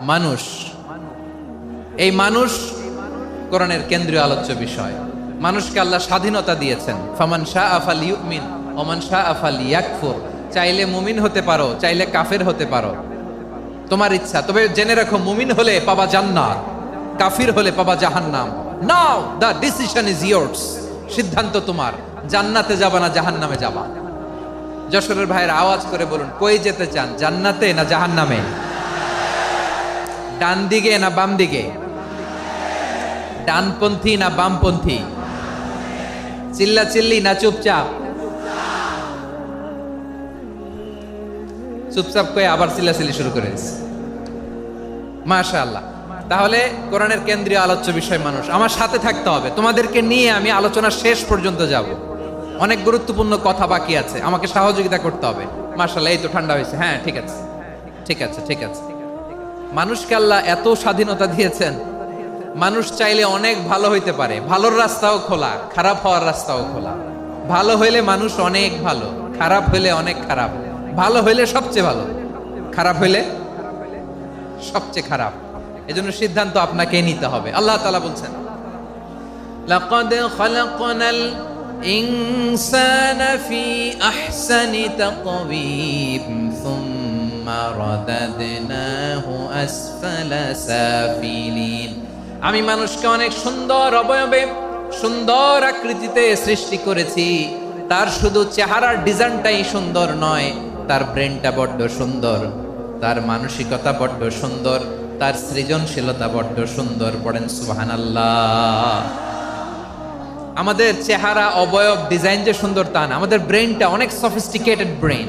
মানুষ। এই মানুষ কোরআনের কেন্দ্রীয় আলোচ্য বিষয়। মানুষকে আল্লাহ স্বাধীনতা দিয়েছেন। ফামান শাহ আফাল ইউমিন ওমান শাহ আফাল ইয়াকফুর চাইলে মুমিন হতে পারো, চাইলে কাফের হতে পারো। তোমার ইচ্ছা, তবে জেনে রাখো, মুমিন হলে পাবা জান্নাত, কাফির হলে পাবা জাহান্নাম। Now, the decision is yours. সিদ্ধান্ত তোমার, জান্নাতে যাবা না জাহান্নামে যাবা। যশোরের ভাইয়ের আওয়াজ করে বলুন, কই যেতে চান, জান্নাতে না জাহান্নামে? ডান দিকে না বাম দিকে ডানপন্থী না বামপন্থী? চিল্লা চিল্লি না চুপচাপ? চুপচাপ করে আবার চিল্লাচিল্লি শুরু করে দিচ্ছে মাশা আল্লাহ তাহলে কোরআনের কেন্দ্রীয় আলোচ্য বিষয় মানুষ। আমার সাথে থাকতে হবে। তোমাদেরকে নিয়ে আমি আলোচনা শেষ পর্যন্ত যাব। অনেক গুরুত্বপূর্ণ কথা বাকি আছে। আমাকে সহযোগিতা করতে হবে। মাশাল্লাহ এই তো ঠান্ডা হয়েছে। হ্যাঁ ঠিক আছে। ঠিক আছে ঠিক আছে। মানুষকে আল্লাহ এত স্বাধীনতা দিয়েছেন মানুষ চাইলে অনেক ভালো হইতে পারে ভালোর রাস্তাও খোলা খারাপ হওয়ার রাস্তাও খোলা ভালো হইলে মানুষ অনেক ভালো খারাপ হইলে অনেক খারাপ ভালো হইলে সবচেয়ে ভালো খারাপ হইলে সবচেয়ে খারাপ এজন্য সিদ্ধান্ত আপনাকেই নিতে হবে আল্লাহ তাআলা বলছেন لقد خلقنا الإنسان في أحسن تقويم ثم رددناه أسفل سافلين আমি মানুষকে অনেক সুন্দর অবয়বে, সুন্দর আকৃতিতে সৃষ্টি করেছি। তার শুধু চেহারার ডিজাইনটাই সুন্দর নয়, তার ব্রেনটা বড্ড সুন্দর, তার মানসিকতা বড্ড সুন্দর, তার সৃজনশীলতা বড্ড সুন্দর, পড়েন সুবাহান আল্লাহ আমাদের চেহারা, অবয়ব, ডিজাইন যে সুন্দর তা না, আমাদের ব্রেনটা অনেক সফিস্টিকেটেড ব্রেন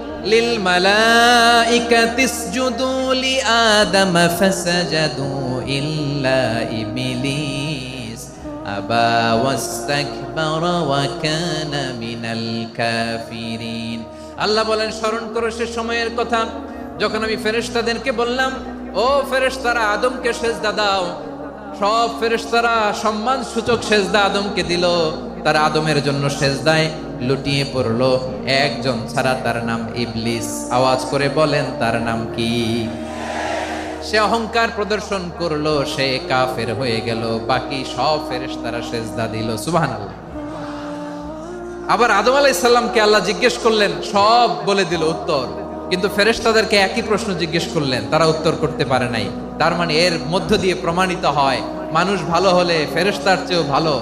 লিল মালাইকাতি ইসজুদু লি আদম ইল্লা ইবলিস। আবা ওয়াস্তাকবারা ওয়া কানা মিনাল কাফিরিন। আল্লাহ বলেন, স্মরণ করো সে সময়ের কথা। যখন আমি ফেরেশতাদেরকে বললাম, ও ফেরেশতারা, আদমকে সেজদা দাও। সব ফেরেশতারা সম্মান সূচক সেজদা আদমকে দিল। তার আদমের জন্য সেজদায় লুটিয়ে পড়ল। একজন ছাড়া তার নাম ইবলিস। আওয়াজ করে বলেন, তার নাম কি? সে অহংকার প্রদর্শন করল, সে কাফের হয়ে গেল। বাকি সব ফেরেশতারা সেজদা দিল, সুবহানাল্লাহ। আবার আদম আলাইসাল্লামকে আল্লাহ জিজ্ঞেস করলেন, সব বলে দিল উত্তর। কিন্তু ফেরেশতাদেরকে একই প্রশ্ন জিজ্ঞেস করলেন, তারা উত্তর করতে পারে নাই। তার মানে এর মধ্য দিয়ে প্রমাণিত হয়, মানুষ ভালো হলে ফেরেশতার চেয়েও ভালো।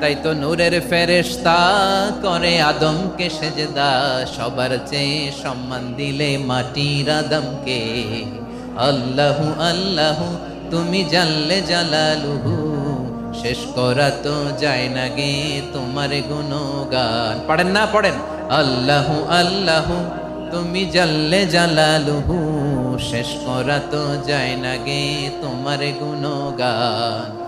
তাই তো নূরের ফেরেশতা করে আদমকে সেজদা, সবার চেয়ে সম্মান দিলে মাটির আদমকে। আল্লাহু আল্লাহু, তুমি জানলে জালালুহু, শেষ করা তো যায় না গে তোমার গুণগান। পড়েন না, পড়েন। আল্লাহু আল্লাহু, তুমি জানলে জালালুহু, শেষ করা তো যায় না গে তোমার গুণগান।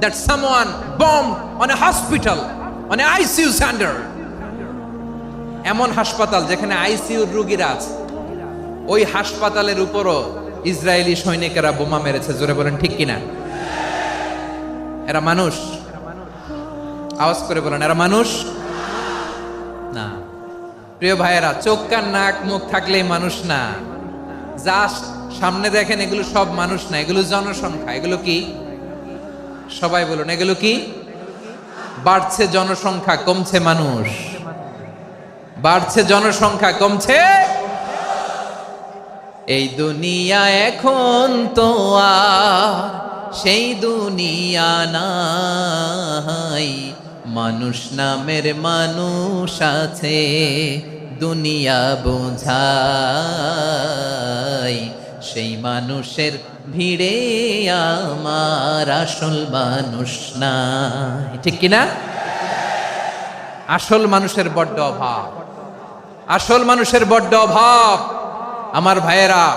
that someone bombed on a hospital, on a ICU center. এমন হাসপাতাল যেখানে আইসিইউর রোগীরা আছে। ওই হাসপাতালের উপরও ইসরায়েলি সৈনিকেরা বোমা মেরেছে। জোরে বলেন, ঠিক কিনা? এরা মানুষ? আওয়াজ করে বলেন, এরা মানুষ? না। প্রিয় ভাইয়েরা, চোখ, কান, নাক, মুখ থাকলেই মানুষ না। জাস্ট সামনে দেখেন, এগুলো সব মানুষ না। এগুলো জনসংখ্যা। এগুলো কি? সবাই বলুন, এগুলো কি? বাড়ছে জনসংখ্যা, কমছে মানুষ। বাড়ছে জনসংখ্যা, কমছে? এই দুনিয়া এখন তো আর সেই দুনিয়া নাই। মানুষ নামের মানুষ আছে, দুনিয়া বোঝাই। সেই মানুষের ভিড়ে আমার আসল মানুষ নাই। ঠিক কিনা? আসল মানুষের বড্ড অভাব। আসল মানুষের বড্ড অভাব। আমার ভাইয়েরা,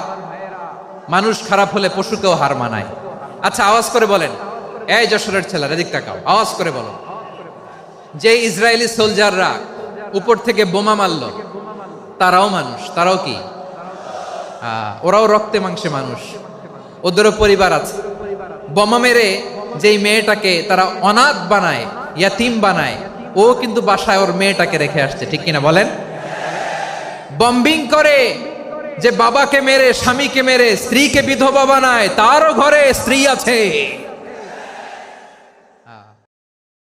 মানুষ খারাপ হলে পশুকেও হার মানায়। আচ্ছা আওয়াজ করে বলেন। এই যশোরের ছেলেরা, এদিক তাকাও। আওয়াজ করে বলো। যে ইসরায়েলি সোলজাররা উপর থেকে বোমা মারল, তারাও মানুষ, তারাও কি? ওরাও রক্তে মাংসে মানুষ। ওদেরও পরিবার আছে। বোমা মেরে যেই মেয়েটাকে তারা অনাথ বানায়, ইয়াতিম বানায়, ও কিন্তু বাসায় ওর মেয়েটাকে রেখে আসছে, ঠিক কিনা বলেন? বম্বিং করে যে বাবাকে মেরে, স্বামীকে মেরে, স্ত্রীকে বিধবা বানায়, তারও ঘরে স্ত্রী আছে।